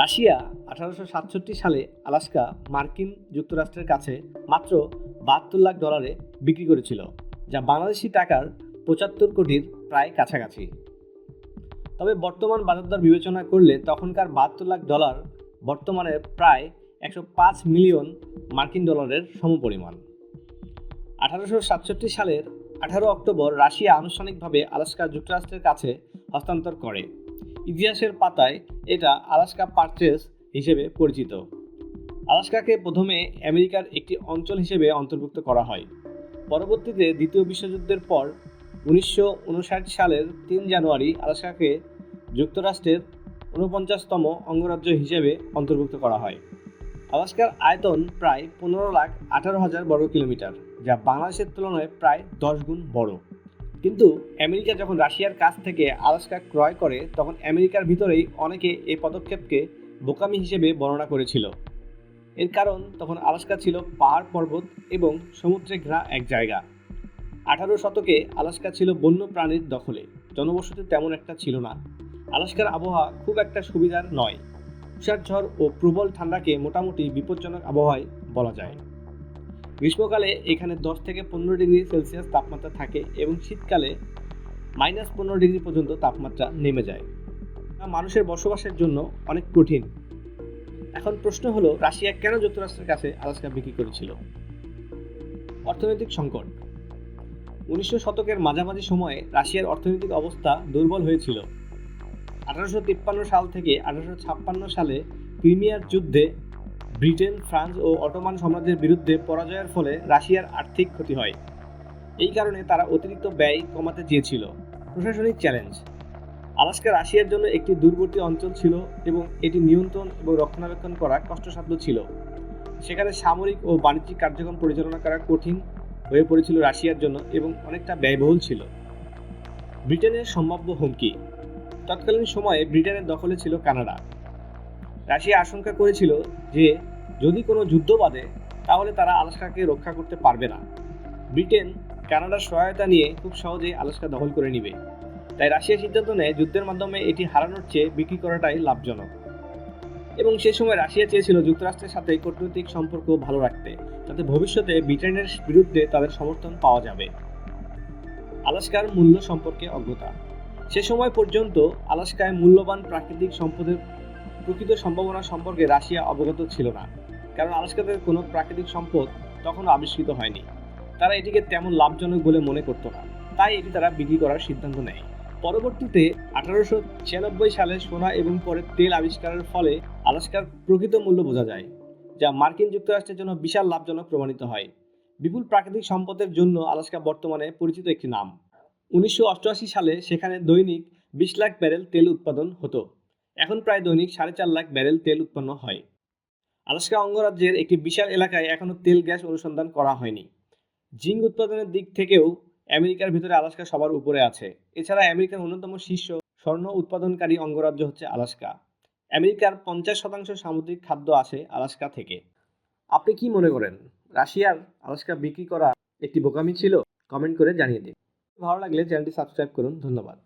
Russia আঠারোশো সাতষট্টি সালে আলাস্কা মার্কিন যুক্তরাষ্ট্রের কাছে মাত্র বাহাত্তর লাখ ডলারে বিক্রি করেছিল, যা বাংলাদেশি টাকার পঁচাত্তর কোটির প্রায় কাছাকাছি। তবে বর্তমান বাজার দর বিবেচনা করলে তখনকার বাহাত্তর লাখ ডলার বর্তমানে প্রায় একশো পাঁচ মিলিয়ন মার্কিন ডলারের সমপরিমাণ। আঠারোশো সাতষট্টি সালের আঠারো অক্টোবর রাশিয়া আনুষ্ঠানিকভাবে আলাস্কা যুক্তরাষ্ট্রের কাছে হস্তান্তর করে। ইতিহাসের পাতায় এটা আলাস্কা পারচেস হিসেবে পরিচিত। আলাস্কাকে প্রথমে আমেরিকার একটি অঞ্চল হিসেবে অন্তর্ভুক্ত করা হয়। পরবর্তীতে দ্বিতীয় বিশ্বযুদ্ধের পর উনিশশো উনষাট সালের তিন জানুয়ারি আলাস্কাকে যুক্তরাষ্ট্রের ঊনপঞ্চাশতম অঙ্গরাজ্য হিসেবে অন্তর্ভুক্ত করা হয়। আলাস্কার আয়তন প্রায় পনেরো লাখ আঠারো হাজার বর্গ কিলোমিটার যা বাংলাদেশের তুলনায় প্রায় দশ গুণ বড়। কিন্তু আমেরিকা যখন রাশিয়ার কাছ থেকে আলাস্কা ক্রয় করে, তখন আমেরিকার ভিতরেই অনেকে এই পদক্ষেপকে বোকামি হিসেবে বর্ণনা করেছিল। এর কারণ, তখন আলাস্কা ছিল পাহাড় পর্বত এবং সমুদ্রে ঘেরা এক জায়গা। আঠারো শতকে আলাস্কা ছিল বন্য প্রাণীর দখলে। জনবসতি তেমন একটা ছিল না। আলাস্কার আবহাওয়া খুব একটা সুবিধার নয়। তুষার ঝড় ও প্রবল ঠান্ডাকে মোটামুটি বিপজ্জনক আবহাওয়ায় বলা যায়। গ্রীষ্মকালে এখানে দশ থেকে পনেরো ডিগ্রি সেলসিয়াস তাপমাত্রা থাকে এবং শীতকালে মাইনাস পনেরো ডিগ্রি পর্যন্ত তাপমাত্রা নেমে যায়। মানুষের বসবাসের জন্য অনেক কঠিন। এখন প্রশ্ন হলো, রাশিয়া কেন যুক্তরাষ্ট্রের কাছে আলাস্কা বিক্রি করেছিল? অর্থনৈতিক সংকট। উনিশশো শতকের মাঝামাঝি সময়ে রাশিয়ার অর্থনৈতিক অবস্থা দুর্বল হয়েছিল। আঠারোশো তিপ্পান্ন সাল থেকে আঠারোশো ছাপ্পান্ন সালে ক্রিমিয়ার যুদ্ধে ব্রিটেন, ফ্রান্স ও অটোমান সাম্রাজ্যের বিরুদ্ধে পরাজয়ের ফলে রাশিয়ার আর্থিক ক্ষতি হয়। এই কারণে তারা অতিরিক্ত ব্যয় কমাতে চেয়েছিল। প্রশাসনিক চ্যালেঞ্জ। আলাস্কা রাশিয়ার জন্য একটি দূরবর্তী অঞ্চল ছিল এবং এটি নিয়ন্ত্রণ এবং রক্ষণাবেক্ষণ করা কষ্টসাধ্য ছিল। সেখানে সামরিক ও বাণিজ্যিক কার্যক্রম পরিচালনা করা কঠিন হয়ে পড়েছিল রাশিয়ার জন্য এবং অনেকটা ব্যয়বহুল ছিল। ব্রিটেনের সম্ভাব্য হুমকি। তৎকালীন সময়ে ব্রিটেনের দখলে ছিল কানাডা। রাশিয়া আশঙ্কা করেছিল যে যদি কোনো যুদ্ধ বাঁধে, তাহলে তারা আলাস্কাকে রক্ষা করতে পারবে না। ব্রিটেন কানাডার সহায়তা নিয়ে খুব সহজেই আলাস্কা দখল করে নিবে। তাই রাশিয়া সিদ্ধান্ত নেয়, যুদ্ধের মাধ্যমে এটি হারানোর চেয়ে বিক্রি করাটাই লাভজনক। এবং সে সময় রাশিয়া চেয়েছিল যুক্তরাষ্ট্রের সাথে কূটনৈতিক সম্পর্ক ভালো রাখতে যাতে ভবিষ্যতে ব্রিটেনের বিরুদ্ধে তাদের সমর্থন পাওয়া যাবে। আলাস্কার মূল্য সম্পর্কে অজ্ঞতা। সে সময় পর্যন্ত আলাস্কায় মূল্যবান প্রাকৃতিক সম্পদের প্রকৃত সম্ভাবনা সম্পর্কে রাশিয়া অবগত ছিল না। কারণ আলাস্কাতে কোনো প্রাকৃতিক সম্পদ তখনও আবিষ্কৃত হয়নি। তারা এটিকে তেমন লাভজনক বলে মনে করতো না। তাই এটি তারা বিক্রি করার সিদ্ধান্ত নেয়। পরবর্তীতে আঠারোশো ছিয়ানব্বই সালে সোনা এবং পরে তেল আবিষ্কারের ফলে আলাস্কার প্রকৃত মূল্য বোঝা যায়, যা মার্কিন যুক্তরাষ্ট্রের জন্য বিশাল লাভজনক প্রমাণিত হয়। বিপুল প্রাকৃতিক সম্পদের জন্য আলাস্কা বর্তমানে পরিচিত একটি নাম। উনিশশো অষ্টআশি সালে সেখানে দৈনিক বিশ লাখ ব্যারেল তেল উৎপাদন হতো। এখন প্রায় দৈনিক সাড়ে চার লাখ ব্যারেল তেল উৎপন্ন হয়। আলাস্কা অঙ্গরাজ্যের একটি বিশাল এলাকায় এখনও তেল গ্যাস অনুসন্ধান করা হয়নি। জিঙ্ক উৎপাদনের দিক থেকেও আমেরিকার ভিতরে আলাস্কা সবার উপরে আছে। এছাড়া আমেরিকার অন্যতম শীর্ষ স্বর্ণ উৎপাদনকারী অঙ্গরাজ্য হচ্ছে আলাস্কা। আমেরিকার পঞ্চাশ শতাংশ সামুদ্রিক খাদ্য আসে আলাস্কা থেকে। আপনি কি মনে করেন, রাশিয়ার আলাস্কা বিক্রি করা একটি বোকামি ছিল? কমেন্ট করে জানিয়ে দিন। ভালো লাগলে চ্যানেলটি সাবস্ক্রাইব করুন। ধন্যবাদ।